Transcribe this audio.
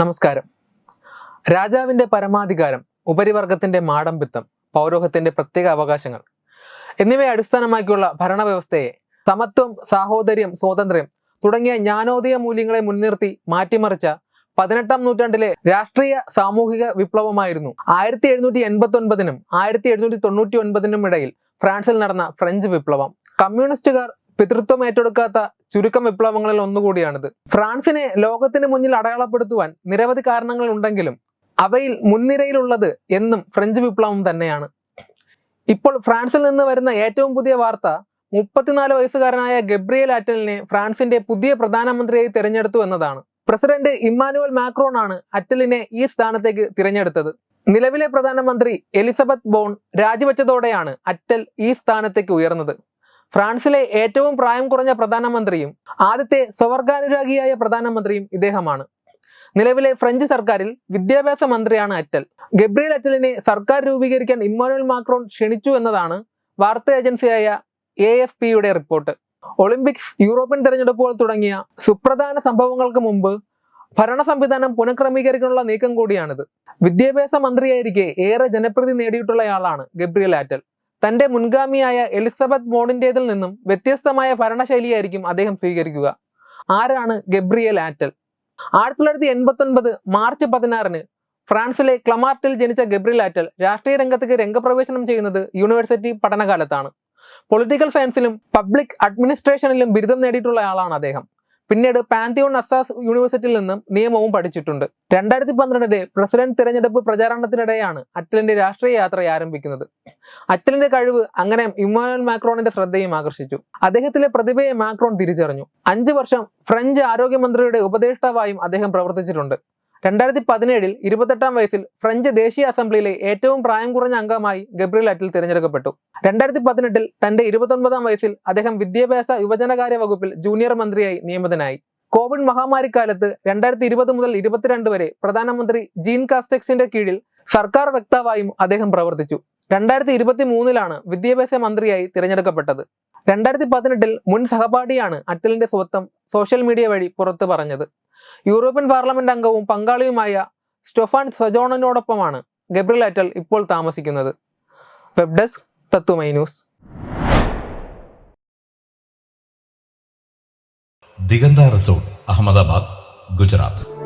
നമസ്കാരം. രാജാവിന്റെ പരമാധികാരം ഉപരിവർഗത്തിന്റെ മാടമ്പിത്തം പൗരോഹത്തിന്റെ പ്രത്യേക അവകാശങ്ങൾ എന്നിവയെ അടിസ്ഥാനമാക്കിയുള്ള ഭരണവ്യവസ്ഥയെ സമത്വം സാഹോദര്യം സ്വാതന്ത്ര്യം തുടങ്ങിയ ജ്ഞാനോദയ മൂല്യങ്ങളെ മുൻനിർത്തി മാറ്റിമറിച്ച പതിനെട്ടാം നൂറ്റാണ്ടിലെ രാഷ്ട്രീയ സാമൂഹിക വിപ്ലവമായിരുന്നു. ആയിരത്തി എഴുന്നൂറ്റി എൺപത്തി ഒൻപതിനും ആയിരത്തി എഴുന്നൂറ്റി തൊണ്ണൂറ്റി ഒൻപതിനും ഇടയിൽ ഫ്രാൻസിൽ നടന്ന ഫ്രഞ്ച് വിപ്ലവം. കമ്മ്യൂണിസ്റ്റുകാർ പിതൃത്വം ഏറ്റെടുക്കാത്ത ചുരുക്കം വിപ്ലവങ്ങളിൽ ഒന്നുകൂടിയാണിത്. ഫ്രാൻസിനെ ലോകത്തിന് മുന്നിൽ അടയാളപ്പെടുത്തുവാൻ നിരവധി കാരണങ്ങൾ ഉണ്ടെങ്കിലും അവയിൽ മുൻനിരയിലുള്ളത് എന്നും ഫ്രഞ്ച് വിപ്ലവം തന്നെയാണ്. ഇപ്പോൾ ഫ്രാൻസിൽ നിന്ന് വരുന്ന ഏറ്റവും പുതിയ വാർത്ത മുപ്പത്തിനാല് വയസ്സുകാരനായ ഗബ്രിയൽ അറ്റലിനെ ഫ്രാൻസിന്റെ പുതിയ പ്രധാനമന്ത്രിയായി തിരഞ്ഞെടുത്തു എന്നതാണ്. പ്രസിഡന്റ് ഇമ്മാനുവൽ മാക്രോൺ ആണ് അറ്റലിനെ ഈ സ്ഥാനത്തേക്ക് തിരഞ്ഞെടുത്തത്. നിലവിലെ പ്രധാനമന്ത്രി എലിസബത്ത് ബോൺ രാജിവെച്ചതോടെയാണ് അറ്റൽ ഈ സ്ഥാനത്തേക്ക് ഉയർന്നത്. ഫ്രാൻസിലെ ഏറ്റവും പ്രായം കുറഞ്ഞ പ്രധാനമന്ത്രിയും ആദ്യത്തെ സ്വവർഗാനുരാഗിയായ പ്രധാനമന്ത്രിയും ഇദ്ദേഹമാണ്. നിലവിലെ ഫ്രഞ്ച് സർക്കാരിൽ വിദ്യാഭ്യാസ മന്ത്രിയാണ് അറ്റൽ. ഗബ്രിയൽ അറ്റലിനെ സർക്കാർ രൂപീകരിക്കാൻ ഇമ്മാനുവൽ മാക്രോൺ ക്ഷണിച്ചു എന്നതാണ് വാർത്താ ഏജൻസിയായ എ എഫ് പിയുടെ റിപ്പോർട്ട്. ഒളിമ്പിക്സ് യൂറോപ്യൻ തെരഞ്ഞെടുപ്പുകൾ തുടങ്ങിയ സുപ്രധാന സംഭവങ്ങൾക്ക് മുമ്പ് ഭരണ സംവിധാനം പുനഃക്രമീകരിക്കാനുള്ള നീക്കം കൂടിയാണിത്. വിദ്യാഭ്യാസ മന്ത്രിയായിരിക്കെ ഏറെ ജനപ്രീതി നേടിയിട്ടുള്ളയാളാണ് ഗബ്രിയൽ ആറ്റൽ തന്റെ മുൻഗാമിയായ എലിസബത്ത് മോണിന്റേതിൽ നിന്നും വ്യത്യസ്തമായ ഭരണശൈലിയായിരിക്കും അദ്ദേഹം സ്വീകരിക്കുക. ആരാണ് ഗബ്രിയൽ ആറ്റൽ? ആയിരത്തി തൊള്ളായിരത്തി എൺപത്തി ഒൻപത് മാർച്ച് പതിനാറിന് ഫ്രാൻസിലെ ക്ലമാർട്ടിൽ ജനിച്ച ഗബ്രിയൽ ആറ്റൽ രാഷ്ട്രീയ രംഗത്തേക്ക് രംഗപ്രവേശനം ചെയ്യുന്നത് യൂണിവേഴ്സിറ്റി പഠനകാലത്താണ്. പൊളിറ്റിക്കൽ സയൻസിലും പബ്ലിക് അഡ്മിനിസ്ട്രേഷനിലും ബിരുദം നേടിയിട്ടുള്ള ആളാണ് അദ്ദേഹം. പിന്നീട് പാന്തിയോൺ അസാസ് യൂണിവേഴ്സിറ്റിയിൽ നിന്നും നിയമവും പഠിച്ചിട്ടുണ്ട്. രണ്ടായിരത്തി പന്ത്രണ്ടിലെ പ്രസിഡന്റ് തിരഞ്ഞെടുപ്പ് പ്രചാരണത്തിനിടെയാണ് അറ്റലിന്റെ രാഷ്ട്രീയ യാത്ര ആരംഭിക്കുന്നത്. അറ്റലിന്റെ കഴിവ് അങ്ങനെ ഇമ്മാനുവൽ മാക്രോണിന്റെ ശ്രദ്ധയും ആകർഷിച്ചു. അദ്ദേഹത്തിലെ പ്രതിഭയെ മാക്രോൺ തിരിച്ചറിഞ്ഞു. അഞ്ചു വർഷം ഫ്രഞ്ച് ആരോഗ്യമന്ത്രിയുടെ ഉപദേഷ്ടാവായും അദ്ദേഹം പ്രവർത്തിച്ചിട്ടുണ്ട്. രണ്ടായിരത്തി പതിനേഴിൽ ഇരുപത്തെട്ടാം വയസ്സിൽ ഫ്രഞ്ച് ദേശീയ അസംബ്ലിയിലെ ഏറ്റവും പ്രായം കുറഞ്ഞ അംഗമായി ഗബ്രിയൽ അറ്റിൽ തിരഞ്ഞെടുക്കപ്പെട്ടു. രണ്ടായിരത്തി പതിനെട്ടിൽ തന്റെ ഇരുപത്തൊൻപതാം വയസ്സിൽ അദ്ദേഹം വിദ്യാഭ്യാസ യുവജനകാര്യ വകുപ്പിൽ ജൂനിയർ മന്ത്രിയായി നിയമിതനായി. കോവിഡ് മഹാമാരിക്കാലത്ത് രണ്ടായിരത്തി ഇരുപത് മുതൽ ഇരുപത്തിരണ്ട് വരെ പ്രധാനമന്ത്രി ജീൻ കാസ്റ്റെക്സിന്റെ കീഴിൽ സർക്കാർ വക്താവായും അദ്ദേഹം പ്രവർത്തിച്ചു. രണ്ടായിരത്തി ഇരുപത്തി മൂന്നിലാണ് വിദ്യാഭ്യാസ മന്ത്രിയായി തിരഞ്ഞെടുക്കപ്പെട്ടത്. രണ്ടായിരത്തി പതിനെട്ടിൽ മുൻ സഹപാഠിയാണ് അറ്റലിന്റെ സ്വത്വം സോഷ്യൽ മീഡിയ വഴി പുറത്തു പറഞ്ഞത്. യൂറോപ്യൻ പാർലമെന്റ് അംഗവും പങ്കാളിയുമായ സ്റ്റൊഫാൻ സജോണനോടൊപ്പമാണ് ഗബ്രിൽ അറ്റൽ ഇപ്പോൾ താമസിക്കുന്നത്. Web desk Tatwamayi news. Diganta resort Ahmedabad Gujarat.